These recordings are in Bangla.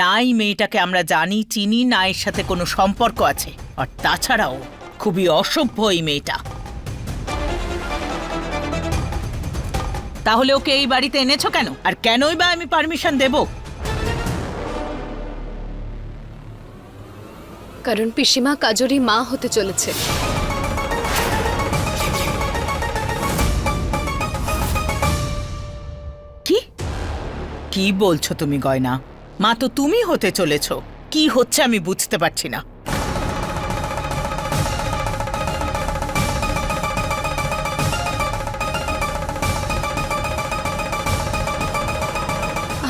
না এই মেয়েটাকে আমরা জানি চিনি না এর সাথে কোনো সম্পর্ক আছে। আর তাছাড়াও খুবই অসভ্য এই মেয়েটা। তাহলে ওকে এই বাড়িতে এনেছো কেন? আর কেনই বা আমি পারমিশন দেব? কারণ পিসিমা কাজরি মা হতে চলেছে। কি? কি বলছো তুমি গয়না? মা তো তুমি হতে চলেছ। কি হচ্ছে আমি বুঝতে পারছি না।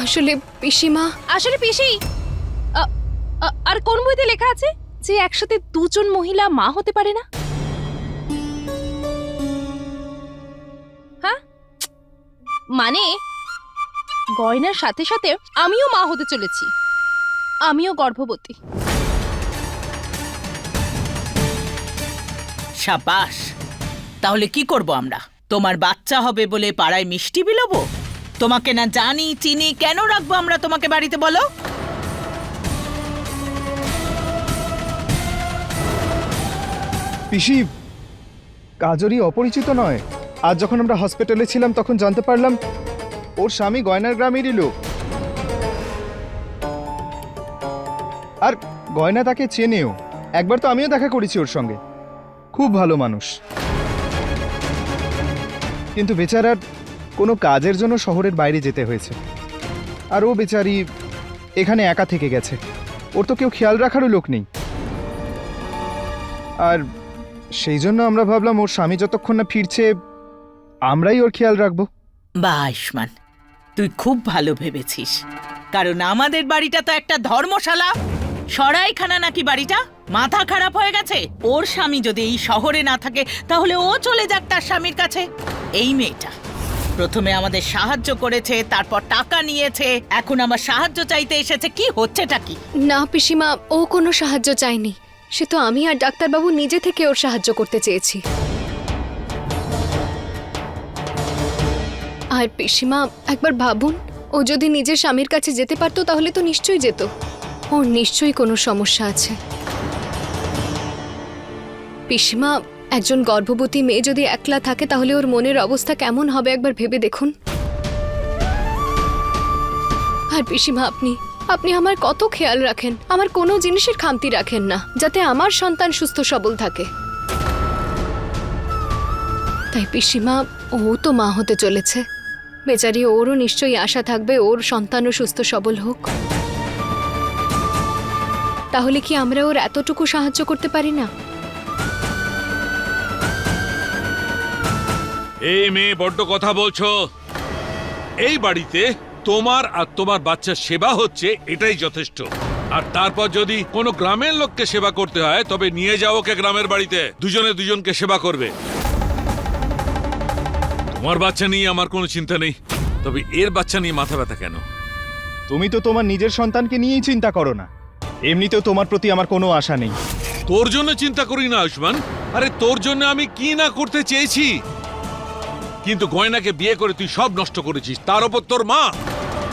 আসলে পিসিমা আসলে পিসি আর কোন বইতে লেখা আছে যে একসাথে দুজন মহিলা মা হতে পারে না? হ্যাঁ? মানে গয়নার সাথে সাথে আমিও মা হতে চলেছি। আমিও গর্ভবতী। সাবাস তাহলে কি করব আমরা? তোমার বাচ্চা হবে বলে পাড়ায় মিষ্টি বিলাবো? তোমাকে না জানি চিনি কেন রাখব আমরা তোমাকে বাড়িতে বলো? পিসি কাজরি অপরিচিত নয়। আজ যখন আমরা হসপিটালে ছিলাম তখন জানতে পারলাম ওর স্বামী গয়নার গ্রামেরই লোক। আর গয়না তাকে চেনেও। একবার তো আমিও দেখা করেছি ওর সঙ্গে। খুব ভালো মানুষ। কিন্তু বেচারার কোনো কাজের জন্য শহরের বাইরে যেতে হয়েছে। আর ও বেচারি এখানে একা থেকে গেছে। ওর তো কেউ খেয়াল রাখারও লোক নেই। আর সেই জন্য আমরা ভাবলাম ওর স্বামী যতক্ষণ না ফিরছে, আমরাই ওর খেয়াল রাখব। বা আয়ুষ্মান তুই খুব ভালো ভেবেছিস। কারণ আমাদের বাড়িটা তো একটা ধর্মশালা। সরাইখানা নাকি বাড়িটা? মাথা খারাপ হয়ে গেছে। ওর স্বামী যদি এই শহরে না থাকে, তাহলে ও চলে যাক তার স্বামীর কাছে। এই মেয়েটা প্রথমে আমাদের সাহায্য করেছে, তারপর টাকা নিয়েছে। এখন আমার সাহায্য চাইতে এসেছে। কি হচ্ছেটা কি? না পিসিমা, ও কোনো সাহায্য চায়নি। সে তো আমি আর ডাক্তারবাবু নিজে থেকে ওর সাহায্য করতে চেয়েছি। আর পিসিমা, একবার ভাবুন, ও যদি নিজের স্বামীর কাছে যেতে পারতো তাহলে তো নিশ্চয়ই যেত। ওর নিশ্চয়ই কোনো সমস্যা আছে। পিসিমা, একজন গর্ভবতী মেয়ে যদি একলা থাকে তাহলে ওর মনের অবস্থা কেমন হবে একবার ভেবে দেখুন। আর পিসিমা, আপনি আপনি আমার কত খেয়াল রাখেন, আমার কোনো জিনিসের খামতি রাখেন না, যাতে আমার সন্তান সুস্থ সবল থাকে। তাই পিসিমা, ও তো মা হতে চলেছে। বেচারি ওরও নিশ্চয়ই আশা থাকবে, ওর সন্তানও সুস্থ সবল হোক। তাহলে কি আমরা ওর এতটুকু সাহায্য করতে পারি না? এই মেয়ে, বড্ড কথা বলছো। এই বাড়িতে তোমার আর তোমার বাচ্চার সেবা হচ্ছে, এটাই যথেষ্ট। আর তারপর যদি কোনো গ্রামের লোককে সেবা করতে হয়, তবে নিয়ে যাও ওকে গ্রামের বাড়িতে। দুজনে দুজনকে সেবা করবে। তোমার বাচ্চা নিয়ে আমার কোনো চিন্তা নেই। তবে এর বাচ্চা নিয়ে মাথা ব্যথা কেন? তুমি তো তোমার নিজের সন্তানকে নিয়েই চিন্তা করো না। এমনিতেও তোমার প্রতি আমার কোনো আশা নেই। তোর জন্য চিন্তা করি না আয়ুষ্মান। আরে তোর জন্য আমি কি না করতে চেয়েছি? কিন্তু গয়নাকে বিয়ে করে তুই সব নষ্ট করেছিস তার ওপর তোর মা।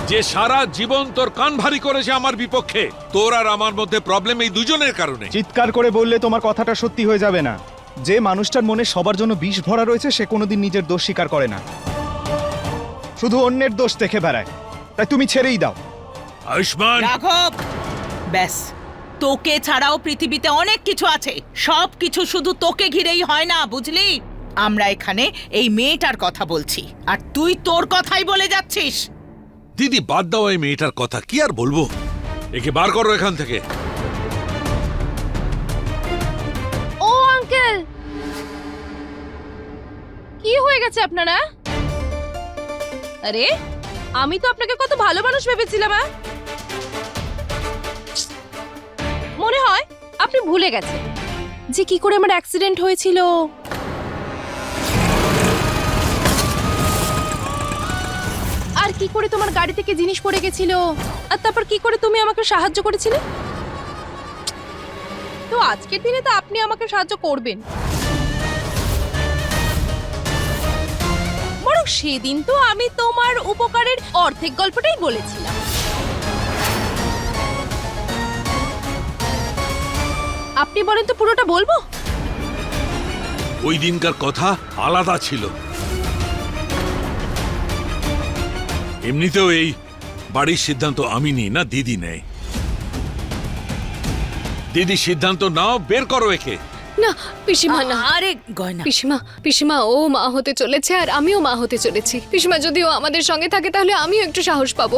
যে সারা জীবন তোর কান ভারী করেছে আমার বিপক্ষে তোর আর আমার মধ্যে প্রবলেম এই দুজনের কারণে। চিৎকার করে বললে তোমার কথাটা সত্যি হয়ে যাবে না। যে মানুষটার মনে সবার জন্য বিষ ভরা রয়েছে সে কোনোদিন নিজের দোষ স্বীকার করে না। শুধু অন্যের দোষ দেখে বেড়ায়। তাই তুমি ছেড়েই দাও। আয়ুষ্মান! রাঘব! ব্যাস। তোকে ছাড়াও পৃথিবীতে অনেক কিছু আছে। সব কিছু শুধু তোকে ঘিরেই হয় না বুঝলি? আমরা এখানে এই মেয়েটার কথা বলছি। আর তুই তোর কথাই বলে যাচ্ছিস। দিদি বাদ দাও এই মেয়েটার কথা। কি আর বলব? একে বার করো এখান থেকে। কি হয়ে গেছে আপনারা? আরে, আমি তো আপনাকে কত ভালো মানুষ ভেবেছিলাম? মনে হয় আপনি ভুলে গেছেন। যে কি করে আমার অ্যাক্সিডেন্ট হয়েছিল? আর কি করে তোমার গাড়ি থেকে জিনিস পড়ে গেছিল? আর তারপর কি করে তুমি আমাকে সাহায্য করেছিলে? তো আজকের দিনে তো আপনি আমাকে সাহায্য করবেন। সেদিন তো আমি তোমার উপকারের অর্ধেক গল্পটাই বলেছিলাম। আপনি বলেন তো পুরোটা বলব? ওই দিনকার কথা আলাদা ছিল। এমনিতেও এই বাড়ির সিদ্ধান্ত আমি নিই না দিদি নেয়। দিদি সিদ্ধান্ত নাও বের করো একে। না পিসিমা না। আরে গয়না। পিসিমা পিসিমা ও মা হতে চলেছে আর আমিও মা হতে চলেছি। পিসিমা যদি ও আমাদের সঙ্গে থাকে তাহলে আমিও একটু সাহস পাবো।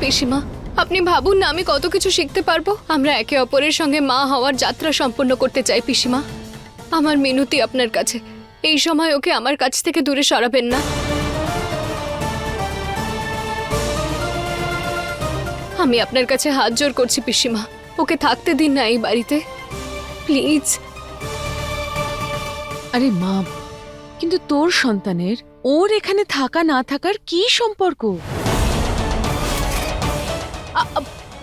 পিসিমা আপনি ভাবুন না আমি কত কিছু শিখতে পারব। আমরা একে অপরের সঙ্গে মা হওয়ার যাত্রা সম্পন্ন করতে চাই পিসিমা। আমার মিনতি আপনার কাছে। এই সময় ওকে আমার কাছ থেকে দূরে সরাবেন না। আমি আপনার কাছে হাত জোর করছি পিসিমা। ওকে থাকতে দিন না এই বাড়িতে। প্লিজ আরে মা, কিন্তু তোর সন্তানের, ওর এখানে থাকা না থাকার কি সম্পর্ক?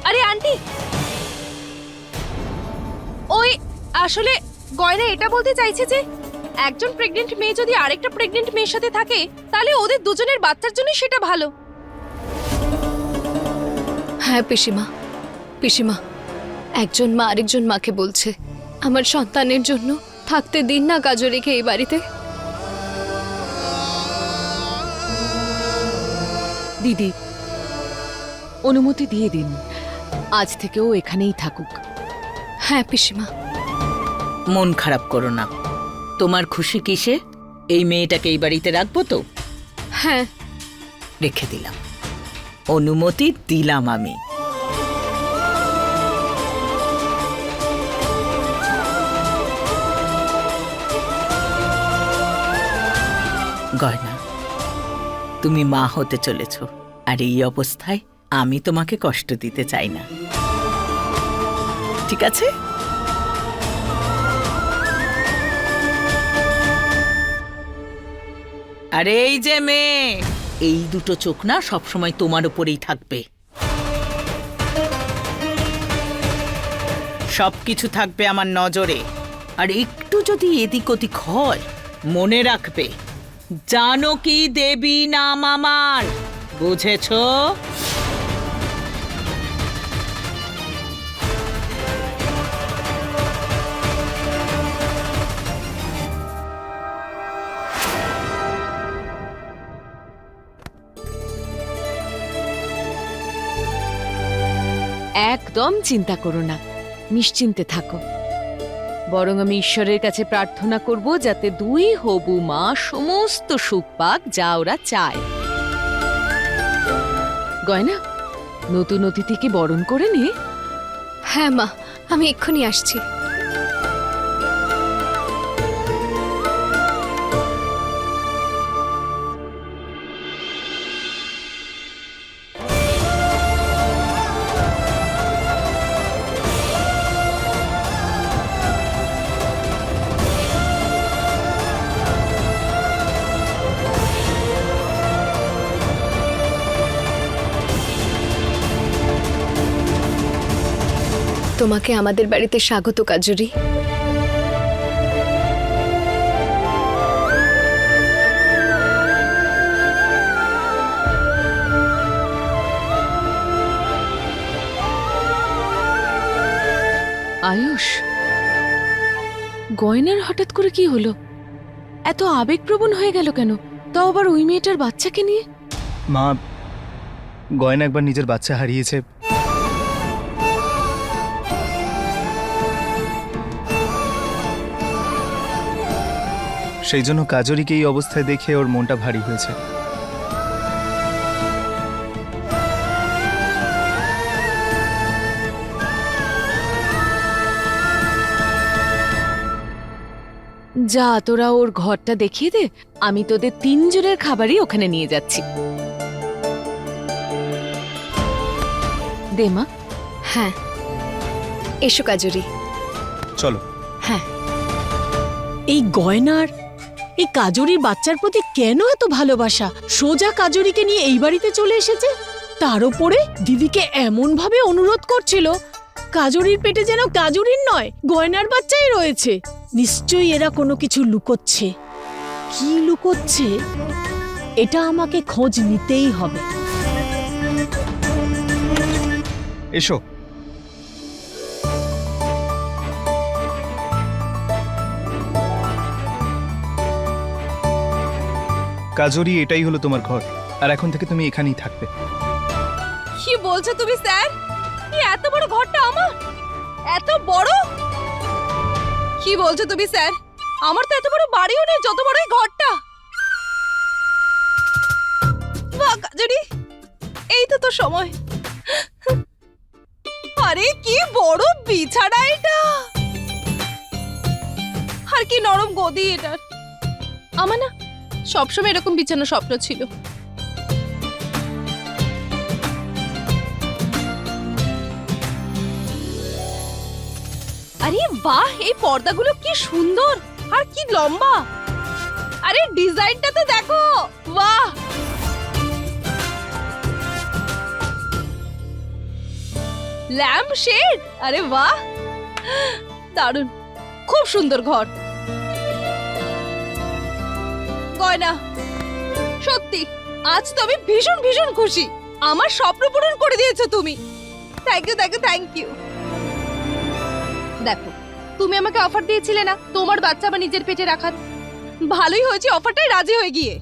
আরে আন্টি! ওই, আসলে গয়না এটা বলতে চাইছে যে, একজন প্রেগনেন্ট মেয়ে যদি আরেকটা প্রেগনেন্ট মেয়ের সাথে থাকে, তাহলে ওদের দুজনের বাচ্চার জন্য সেটা ভালো। হ্যাঁ পিসিমা পিসিমা, একজন মা আরেকজন মাকে বলছে, আমার সন্তানের জন্য থাকতে দিন না গাজরিকে এই বাড়িতে। দিদি অনুমতি দিয়ে দিন। আজ থেকে ও এখানেই থাকুক। হ্যাঁ পিসিমা। মন খারাপ করো না। তোমার খুশি কিসে? এই মেয়েটাকে এই বাড়িতে রাখব তো? হ্যাঁ। রেখে দিলাম। অনুমতি দিলাম আমি। গয়না। তুমি মা হতে চলেছ, আর এই অবস্থায় আমি তোমাকে কষ্ট দিতে চাই না। ঠিক আছে? আরে এই যে মেয়ে, এই দুটো চোখ না সবসময় তোমার উপরেই থাকবে। সবকিছু থাকবে আমার নজরে, আর একটু যদি এদিক ওদিক হয়, মনে রাখবে। জানকী দেবী নাম আমার? বুঝেছ? একদম চিন্তা করো না নিশ্চিন্তে থাকো। বরং আমি ঈশ্বরের কাছে প্রার্থনা করব যাতে দুই হবু মা সমস্ত সুখ পাক যা ওরা চায়। গয়না, নতুন অতিথিকে বরণ করে নে। হ্যাঁ মা, আমি এক্ষুনি আসছি। তোমাকে আমাদের বাড়িতে স্বাগত কাজুরি। আয়ুষ গয়নার হঠাৎ করে কি হলো? এত আবেগপ্রবণ হয়ে গেল কেন? তাও আবার ওই মেয়েটার বাচ্চাকে নিয়ে? মা গয়না একবার নিজের বাচ্চা হারিয়েছে। সেই জন্য কাজরিকে এই অবস্থায় দেখে ওর মনটা ভারী হয়েছে। যা তোরা ওর ঘরটা দেখিয়ে দে। আমি তোদের তিনজনের খাবারই ওখানে নিয়ে যাচ্ছি। দে মা। হ্যাঁ। এসো কাজুরি। চলো। হ্যাঁ। এই গয়নার এই কাজরির বাচ্চার প্রতি কেন এত ভালোবাসা? সোজা কাজরিকে নিয়ে এই বাড়িতে চলে এসেছে? তার উপরে দিদিকে এমন ভাবে অনুরোধ করছিল, কাজরির পেটে যেন কাজরির নয়, গয়নার বাচ্চাই রয়েছে। নিশ্চয়ই এরা কোনো কিছু লুকোচ্ছে। কি লুকোচ্ছে? এটা আমাকে খোঁজ নিতেই হবে। এসো কাজরি, এটাই হলো তোমার ঘর। আর এখন থেকে তুমি এখানেই থাকবে। কি বলছো তুমি, স্যার? এই এত বড় ঘরটা আমার? এত বড়? কি বলছো তুমি, স্যার? আমার তো এত বড় বাড়িও নেই, যত বড় এই ঘরটা। বাহ, কাজরি, এই তো তো সময়। আরে, কি বড় বিছানা এটা! আর কি নরম গদি এটার। আমার না সবসময় এরকম বিছানা স্বপ্ন ছিল। আরে বাহ, এই পর্দাগুলো কি সুন্দর আর কি লম্বা। আরে ডিজাইনটা তো দেখো, বাহ। ল্যাম্প শেড আরে বাহ, দারুণ। খুব সুন্দর ঘর। গয়না। সত্যি, আজ তো আমি ভীষণ ভীষণ খুশি। আমার স্বপ্ন পূরণ করে দিয়েছ তুমি। Thank you thank you thank you দেখো, তুমি আমাকে অফার দিয়েছিলে না, তোমার বাচ্চা আমার নিজের পেটে রাখার। ভালোই হয়েছে অফারটাই রাজি হয়ে গিয়ে।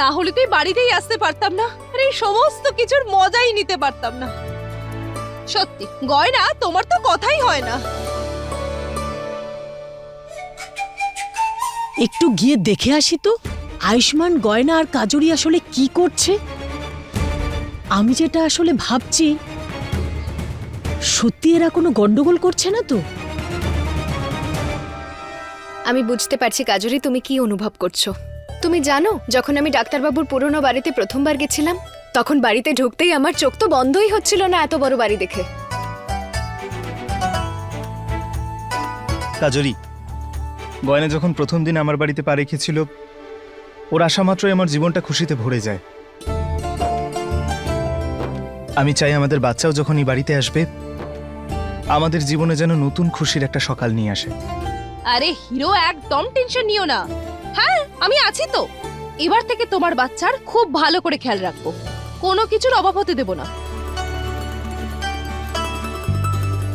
না হলে তুই বাড়িতেই আসতে পারতাম না, আর এই সমস্ত কিছুর মজাই নিতে পারতাম না। সত্যি, গয়না তোমার তো কথাই হয় না। একটু গিয়ে দেখে আসি তো। আয়ুষ্মান গয়না আর কাজরি আসলে কি করছে? আমি যেটা আসলে ভাবছি সত্যি এরা কোনো গন্ডগোল করছে না তো? আমি বুঝতে পারছি কাজরি তুমি কি অনুভব করছ। তুমি জানো যখন আমি ডাক্তারবাবুর পুরনো বাড়িতে প্রথমবার গেছিলাম তখন বাড়িতে ঢুকতেই আমার চোখ তো বন্ধই হচ্ছিল না এত বড় বাড়ি দেখে। কাজরি গয়না যখন প্রথম দিন আমার বাড়িতে পা রেখেছিল ওর আসা মাত্রই আমার জীবনটা খুশিতে ভরে যায়। আমি চাই আমাদের বাচ্চাও যখন এই বাড়িতে আসবে আমাদের জীবনে যেন নতুন খুশির একটা সকাল নিয়ে আসে। আরে হিরো একদম টেনশন নিও না। হ্যাঁ আমি আছি তো। এবার থেকে তোমার বাচ্চার খুব ভালো করে খেয়াল রাখব। কোনো কিছুর অভাব হতে দেব না।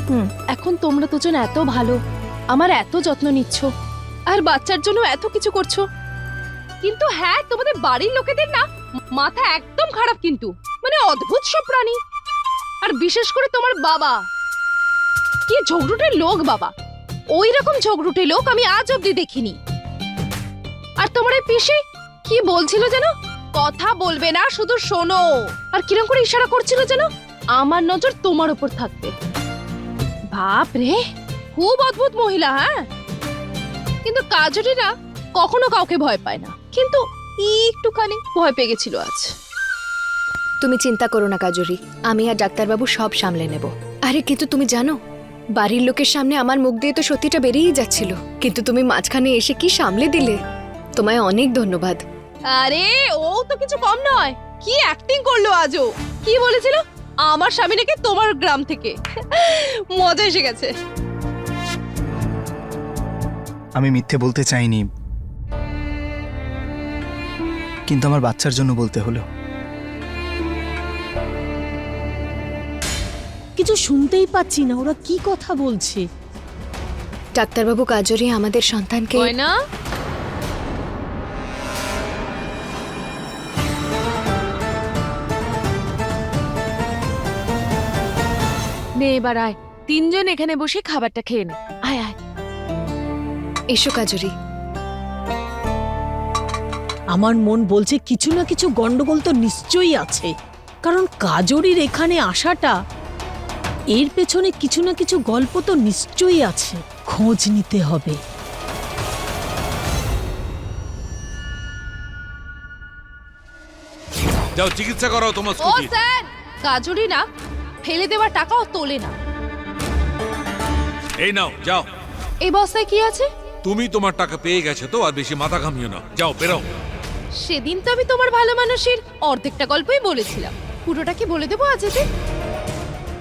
হুম এখন তোমরা দুজন এত ভালো আমার এত যত্ন নিচ্ছ আর বাচ্চার জন্য এত কিছু করছ। কিন্তু হ্যাঁ তোমাদের বাড়ির লোকেদের না মাথা একদম খারাপ কিন্তু। মানে অদ্ভুত সব প্রাণী। আর বিশেষ করে তোমার বাবা। কি ঝগড়ুটে লোক বাবা। ওই রকম ঝগড়ুটে লোক আমি আজ অব্দি দেখিনি। আর তোমার এই পিসি কি বলছিল যেন? কথা বলবে না, শুধু শোনো। আর কিরম করে ইশারা করছিল যেন? আমার নজর তোমার উপর থাকবে। বাপ রে খুব অদ্ভুত মহিলা হ্যাঁ? কিন্তু কাজরি না কখনো কাউকে ভয় পায় না। কিন্তু একটুখানি ভয় পেয়ে গেছিল আজ। তুমি চিন্তা করো না কাজরি। আমি আর ডাক্তারবাবু সব সামলে নেব। আরে কিন্তু তুমি জানো বাড়ির লোকের সামনে আমার মুখ দিয়ে তো সত্যিটা বেরিয়েই যাচ্ছিল। কিন্তু তুমি মাঝখানে এসে কি সামলে দিলে? তোমায় অনেক ধন্যবাদ। আরে ও তো কিছু কম নয়। কি অ্যাক্টিং করল আজও কি বলেছিল? আমার স্বামী নাকি তোমার গ্রাম থেকে। মজা এসে গেছে। আমি মিথ্যে বলতে চাইনি। কিন্তু আমার বাচ্চার জন্য বলতে হলো। কিছু শুনতেই পাচ্ছি না ওরা কি কথা বলছে? ডাক্তারবাবু কাজরি আমাদের সন্তানকে না? নে এবার আয়। তিনজন এখানে বসে খাবারটা খেয়ে নে। আয় আয়। এসো কাজরি। আমার মন বলছে কিছু না কিছু গন্ডগোল তো নিশ্চয়ই আছে। কারণ কাজরির এখানে আসাটা এর পেছনে কিছু না কিছু গল্প তো নিশ্চয়ই আছে। খোঁজ নিতে হবে। যাও চিকিৎসা করাও তোমার ও স্কুটি। স্যার কাজরি না ফেলে দেওয়া টাকাও তোলে না। এই নাও যাও। এই বস্তায় কি আছে? তুমি তোমার টাকা পেয়ে গেছো তো আর বেশি মাথা ঘামিও না। যাও বেরো। সেদিন তো আমি তোমার ভালো মানুষের অর্ধেকটা গল্পই বলেছিলাম। পুরোটা কি বলে দেবো আজ এতে?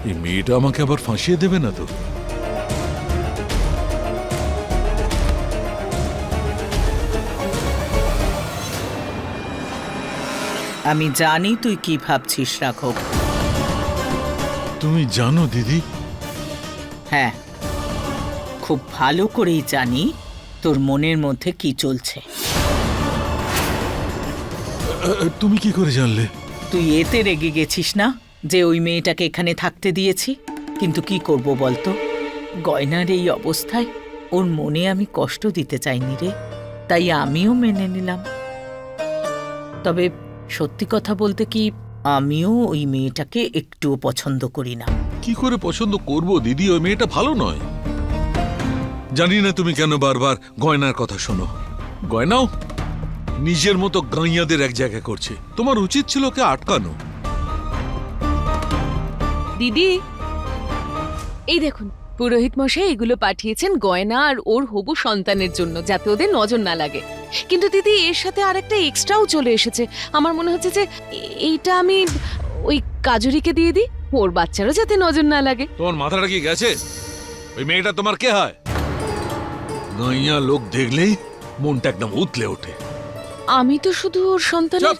এই মেয়েটা আমাকে আবার ফাঁসিয়ে দেবে না তো? আমি জানি তুই কি ভাবছিস রাঘব। তুমি জানো দিদি। হ্যাঁ। খুব ভালো করেই জানি তোর মনের মধ্যে কি চলছে। তুমি কি করে জানলে? তুই এতে রেগে গেছিস না যে ওই মেয়েটাকে এখানে থাকতে দিয়েছি? কিন্তু কি করব বলতো? গয়নার এই অবস্থায় ওর মনে আমি কষ্ট দিতে চাইনি রে তাই আমিও মেনে নিলাম। তবে সত্যি কথা বলতে কি আমিও ওই মেয়েটাকে একটুও পছন্দ করি না। কি করে পছন্দ করব দিদি? ওই মেয়েটা ভালো নয়। জানি না তুমি কেন বারবার গয়নার কথা শোনো। গয়নাও নিজের মতো গাইয়াদের এক জায়গায় করছে। তোমার উচিত ছিল ওকে আটকানো। দিদি এই দেখুন পুরোহিত মশাই এগুলো পাঠিয়েছেন গয়না আর ওর হবু সন্তানের জন্য যাতে ওদের নজর না লাগে। কিন্তু দিদি এর সাথে আরেকটা এক্সট্রাও চলে এসেছে। আমার মনে হচ্ছে যে এইটা আমি ওই কাজুরিকে দিয়ে দিই ওর বাচ্চারও যাতে নজর না লাগে। তোমার মাথাটা কি গেছে? ওই মেয়েটা তোমার কে হয়? গাইয়া লোক দেখলেই মনটা একদম উতলে ওঠে। আমি তো শুধু ওর সন্তানের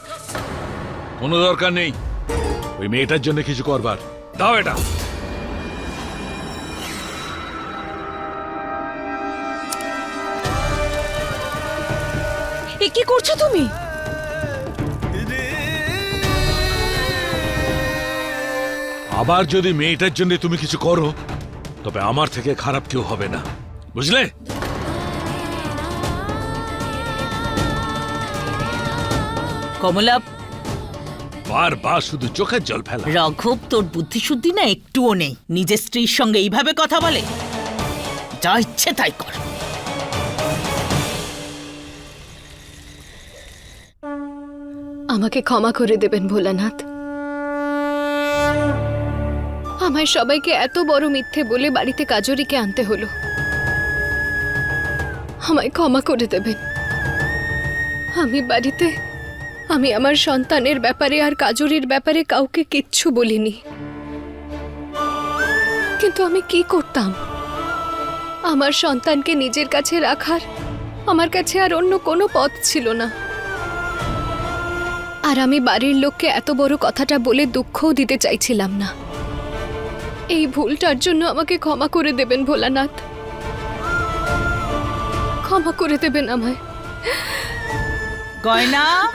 কোনো দরকার নেই। ওই মেয়েটার জন্য কিছু করবার। দাও এটা। এ কি করছ তুমি? আবার যদি মেয়েটার জন্য তুমি কিছু করো তবে আমার থেকে খারাপ কেউ হবে না। বুঝলে? কমলা বারবার শুধু চোখের জল ফেলা। রাঘব তোর বুদ্ধিশুদ্ধি না একটুও নেই। নিজের স্ত্রীর সঙ্গে এইভাবে কথা বলে। যা ইচ্ছে তাই কর। আমাকে ক্ষমা করে দেবেন ভোলানাথ। আমায় সবাইকে এত বড় মিথ্যে বলে বাড়িতে কাজরিকে আনতে হলো। আমায় ক্ষমা করে দেবেন। আমি বাড়িতে আমি আমার সন্তানের ব্যাপারে আর কাজরির ব্যাপারে কাউকে কিচ্ছু বলিনি। কিন্তু আমি কি করতাম? আমার সন্তানকে নিজের কাছে রাখার আমার কাছে আর অন্য কোনো পথ ছিল না। আর আমি বাড়ির লোককে এত বড় কথাটা বলে দুঃখও দিতে চাইছিলাম না। এই ভুলটার জন্য আমাকে ক্ষমা করে দেবেন ভোলানাথ। ক্ষমা করে দেবেন আমায়। গয়না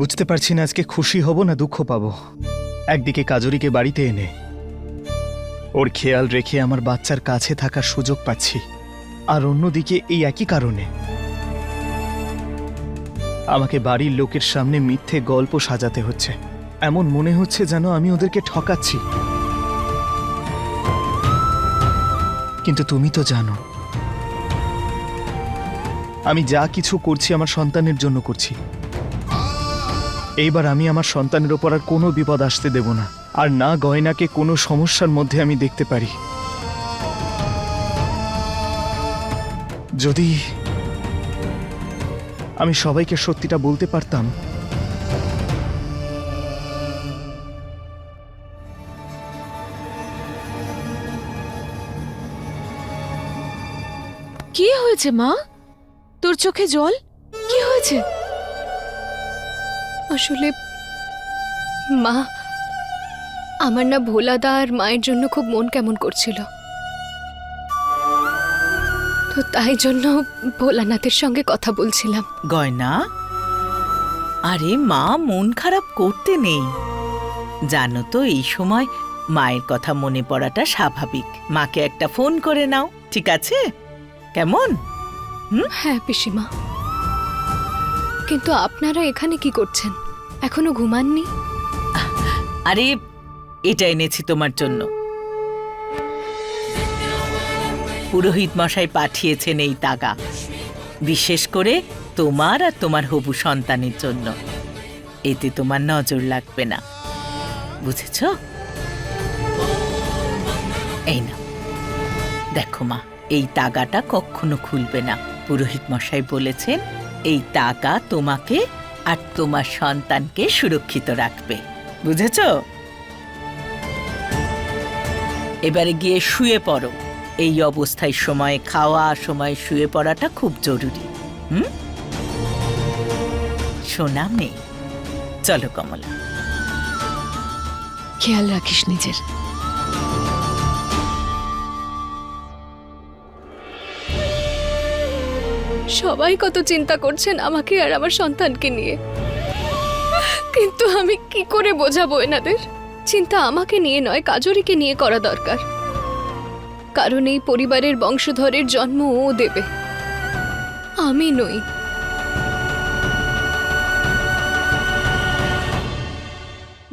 বুঝতে পারছি না আজকে খুশি হব না দুঃখ পাবো। একদিকে কাজরিকে বাড়িতে এনে ওর খেয়াল রেখে আমার বাচ্চার কাছে থাকার সুযোগ পাচ্ছি, আর অন্যদিকে এই একই কারণে আমাকে বাড়ির লোকের সামনে মিথ্যে গল্প সাজাতে হচ্ছে। এমন মনে হচ্ছে যেন আমি ওদেরকে ঠকাচ্ছি। কিন্তু তুমি তো জানো, আমি যা কিছু করছি আমার সন্তানের জন্য করছি। এইবার আমি আমার সন্তানের ওপর আর কোনো বিপদ আসতে দেব না। আর না গয়নাকে কোনো সমস্যার মধ্যে আমি দেখতে পারি। যদি আমি সবাইকে সত্যিটা বলতে পারতাম। কি হয়েছে মা? তোর চোখে জল? কি হয়েছে? আসলে মা আমার না ভোলাদা আর মায়ের জন্য খুব মন কেমন করছিল। তো তাই জন্য ভোলানাথের সঙ্গে কথা বলছিলাম। গয়না? আরে মা মন খারাপ করতে নেই। জানো তো এই সময় মায়ের কথা মনে পড়াটা স্বাভাবিক। মাকে একটা ফোন করে নাও ঠিক আছে? কেমন? হ্যাঁ পিসিমা। কিন্তু আপনারা এখানে কি করছেন? এখনও ঘুমাননি? আরে, এটা এনেছি তোমার জন্য। পুরোহিত মশাই পাঠিয়েছেন এই তাগা, বিশেষ করে তোমার আর তোমার হবু সন্তানের জন্য। এতে তোমার নজর লাগবে না। বুঝেছ? এই না দেখো মা, এই তাগাটা কখনো খুলবে না। পুরোহিত মশাই বলেছেন, এই তাগা তোমাকে আর তোমার সন্তানকে সুরক্ষিত রাখবে। বুঝেছ? এবারে গিয়ে শুয়ে পড়ো। এই অবস্থায় সময় খাওয়া, সময় শুয়ে পড়াটা খুব জরুরি। হুম? সোনা মেয়ে, চলো কমলা। খেয়াল রাখিস নিজের। সবাই কত চিন্তা করছেন আমাকে আর আমার সন্তানকে নিয়ে। কিন্তু আমি কি করে বোঝাবো এনাদের? চিন্তা আমাকে নিয়ে নয় কাজরিকে নিয়ে করা দরকার। কারণ এই পরিবারের বংশধরের জন্ম ও দেবে। আমি নই।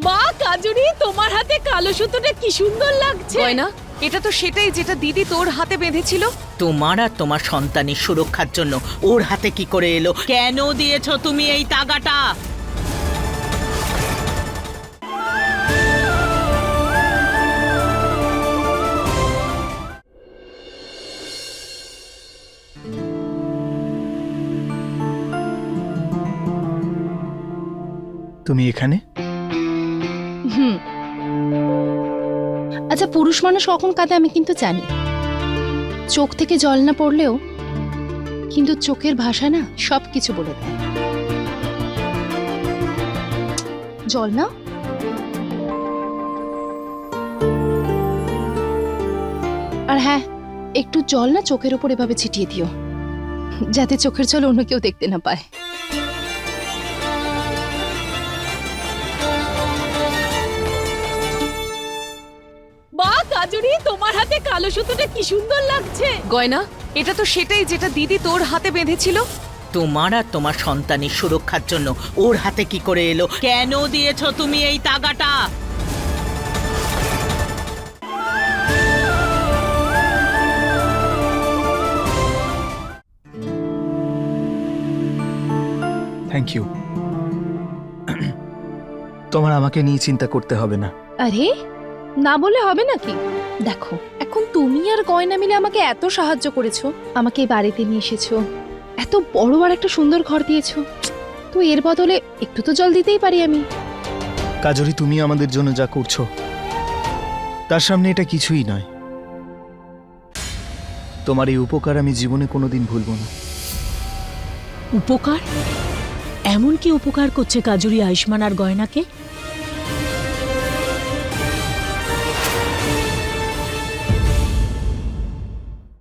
মা কাজরি তোমার হাতে কালো সুতোটা কি সুন্দর লাগছে। গয়না? এটা তো সেটাই যেটা দিদি তোর হাতে বেঁধেছিল। তোমার আর তোমার সন্তানের সুরক্ষার জন্য ওর হাতে কি করে এলো? কেন দিয়েছ তুমি এই তাগাটা? তুমি এখানে? হুম পুরুষ মানুষ কখন কাঁদে আমি কিন্তু জানি। চোখ থেকে জল না পড়লেও কিন্তু চোখের ভাষা না সব কিছু বলে দেয়। জল না? আর হ্যাঁ একটু জল না চোখের উপর এভাবে ছিটিয়ে দিও, যাতে চোখের জল অন্য কেউ দেখতে না পায়। তোমার হাতে কালো সুতোটা কি সুন্দর লাগছে। গয়না এটা তো সেটাই যেটা দিদি তোর হাতে বেঁধেছিল। তোমার আর তোমার সন্তানের সুরক্ষার জন্য ওর হাতে কি করে এলো? কেন দিয়েছ তুমি এই তাগাটা? থ্যাংক ইউ তোমার আমাকে নিয়ে চিন্তা করতে হবে না। আরে না বলে হবে নাকি? দেখো এখন তুমি আর গয়না মিলে আমাকে এত সাহায্য করেছ আমাকে এই বাড়িতে নিয়ে এসেছ এত বড় আর একটা সুন্দর ঘর দিয়েছ তো এর বদলে একটু তো জল দিতেই পারি আমি। কাজরি তুমি আমাদের জন্য যা করছ তার সামনে এটা কিছুই নয়। তোমার এই উপকার আমি জীবনে কোনোদিন ভুলবো না। উপকার? এমন কি উপকার করছে কাজুরি আয়ুষ্মান আর গয়নাকে?